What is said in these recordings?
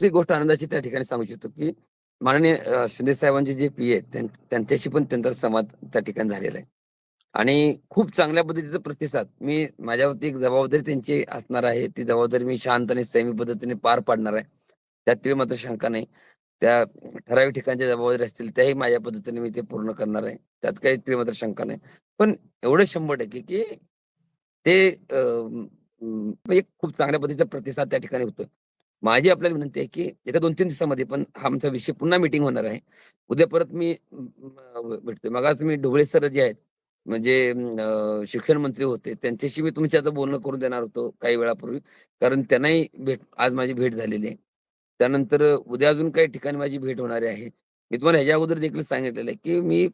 दुसरी गोष्ट आनंदाची त्या ठिकाणी सांगू शकतो की माननीय शिंदे साहेबांचे जे पी आहेत त्यांच्याशी पण त्यांचा संवाद त्या ठिकाणी झालेला आहे. आणि खूप चांगल्या पद्धतीचा प्रतिसाद. मी माझ्यावरती एक जबाबदारी त्यांची असणार आहे. ती जबाबदारी मी शांत आणि संयमी पद्धतीने पार पाडणार आहे. त्यात मात्र शंका नाही. त्या ठराविक ठिकाणच्या जबाबदारी असतील त्याही माझ्या पद्धतीने मी ते पूर्ण करणार आहे. त्यात काही ती मात्र शंका नाही. पण एवढं शंभर टक्के की ते खूप चांगल्या पद्धतीचा प्रतिसाद त्या ठिकाणी होतो माझी आपल्याला विनंती आहे की येत्या दोन तीन दिवसामध्ये पण हा आमचा विषय पुन्हा मिटिंग होणार आहे. उद्या परत मी भेटतोय. मगाच मी ढोबळे सर जे आहेत म्हणजे शिक्षण मंत्री होते त्यांच्याशी मी तुमच्या आता बोलणं करून देणार होतो काही वेळापूर्वी. कारण त्यांनाही भेट आज माझी भेट झालेली आहे. त्यानंतर उद्या अजून काही ठिकाणी माझी भेट होणारी आहे. मी तुम्हाला ह्याच्या अगोदर देखील सांगितलेलं आहे की मी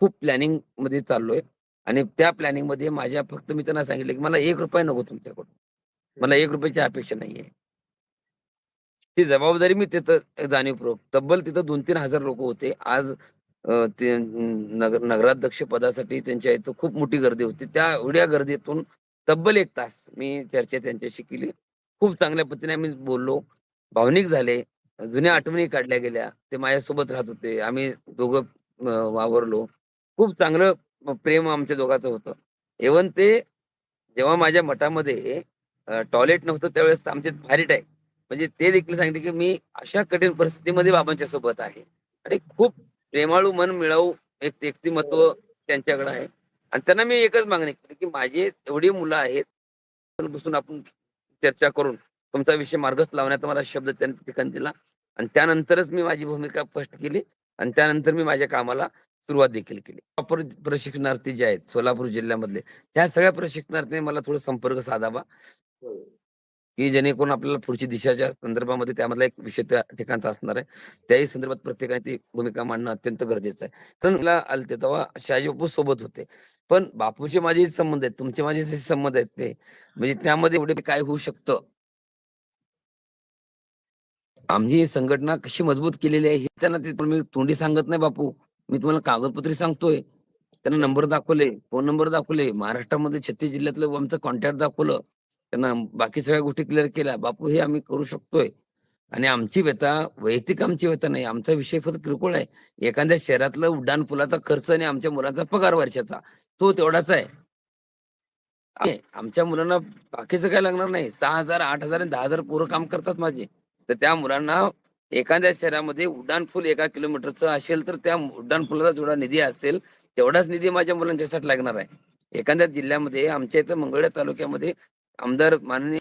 खूप प्लॅनिंगमध्ये चाललोय. आणि त्या प्लॅनिंगमध्ये माझ्या फक्त मी त्यांना सांगितलं की मला एक रुपया नको तुमच्याकडून. मला एक रुपयाची अपेक्षा नाहीये. ती जबाबदारी मी तिथं जाणीवपूर्वक तब्बल तिथं दोन तीन हजार लोक होते. आज ते नगर नगराध्यक्ष पदासाठी त्यांच्या इथं खूप मोठी गर्दी होती. त्या एवढ्या गर्दीतून तब्बल एक तास मी चर्चा त्यांच्याशी केली. खूप चांगल्या पद्धतीने आम्ही बोललो. भावनिक झाले. जुन्या आठवणी काढल्या गेल्या. ते माझ्यासोबत राहत होते. आम्ही दोघं वावरलो. खूप चांगलं प्रेम आमच्या दोघांचं होतं. इव्हन ते जेव्हा माझ्या मठामध्ये टॉयलेट नव्हतं त्यावेळेस आमचे भारी आहे म्हणजे ते देखील सांगितले की मी अशा कठीण परिस्थितीमध्ये बाबांच्या सोबत आहे. आणि खूप प्रेमाळू मन मिळावू एक व्यक्तिमत्व त्यांच्याकडे आहे. आणि त्यांना मी एकच मागणी केली की माझी एवढी मुलं आहेत बसून आपण चर्चा करून तुमचा विषय मार्गच लावण्याचा मला शब्द त्यांनी ठिकाण दिला. आणि त्यानंतरच मी माझी भूमिका स्पष्ट केली आणि त्यानंतर मी माझ्या कामाला सुरुवात देखील केली. प्रॉपर प्रशिक्षणार्थी जे आहेत सोलापूर जिल्ह्यामधले त्या सगळ्या प्रशिक्षणार्थीने मला थोडा संपर्क साधावा. हो. की जेणेकरून आपल्याला पुढची दिशाच्या संदर्भामध्ये त्यामधला एक विषय त्या ठिकाणचा असणार आहे. त्याही संदर्भात प्रत्येकाने ती भूमिका मांडणं अत्यंत गरजेचं आहे. कारण मला आलते तेव्हा शहाजी बापू सोबत होते. पण बापूचे माझे संबंध आहेत तुमचे माझे जे संबंध आहेत ते. म्हणजे त्यामध्ये एवढे काय होऊ शकतं? आमची संघटना कशी मजबूत केलेली आहे हे त्यांना ते मी तोंडी सांगत नाही बापू. मी तुम्हाला कागदपत्री सांगतोय. त्यांना नंबर दाखवले फोन नंबर दाखवले. महाराष्ट्रामध्ये छत्तीस जिल्ह्यातलं आमचं कॉन्टॅक्ट दाखवलं. त्यांना बाकी सगळ्या गोष्टी क्लिअर केल्या. बापू हे आम्ही करू शकतोय. आणि आमची व्यथा वैयक्तिक आमची व्यथा नाही. आमचा विषय फक्त किरकोळ आहे. एखाद्या शहरातलं उड्डाण पुलाचा खर्च आणि आमच्या मुलांचा पगार वर्षाचा तो तेवढाच आहे. आमच्या मुलांना बाकीचं काय लागणार नाही. सहा हजार आठ हजार आणि दहा हजार पोरं काम करतात माझे. तर त्या मुलांना एखाद्या शहरामध्ये उड्डाणपूल एका किलोमीटरचं असेल तर त्या उड्डाणपुलाचा जेवढा निधी असेल तेवढाच निधी माझ्या मुलांच्यासाठी लागणार आहे. एखाद्या जिल्ह्यामध्ये आमच्या इथं मंगळ्या तालुक्यामध्ये आमदार माननीय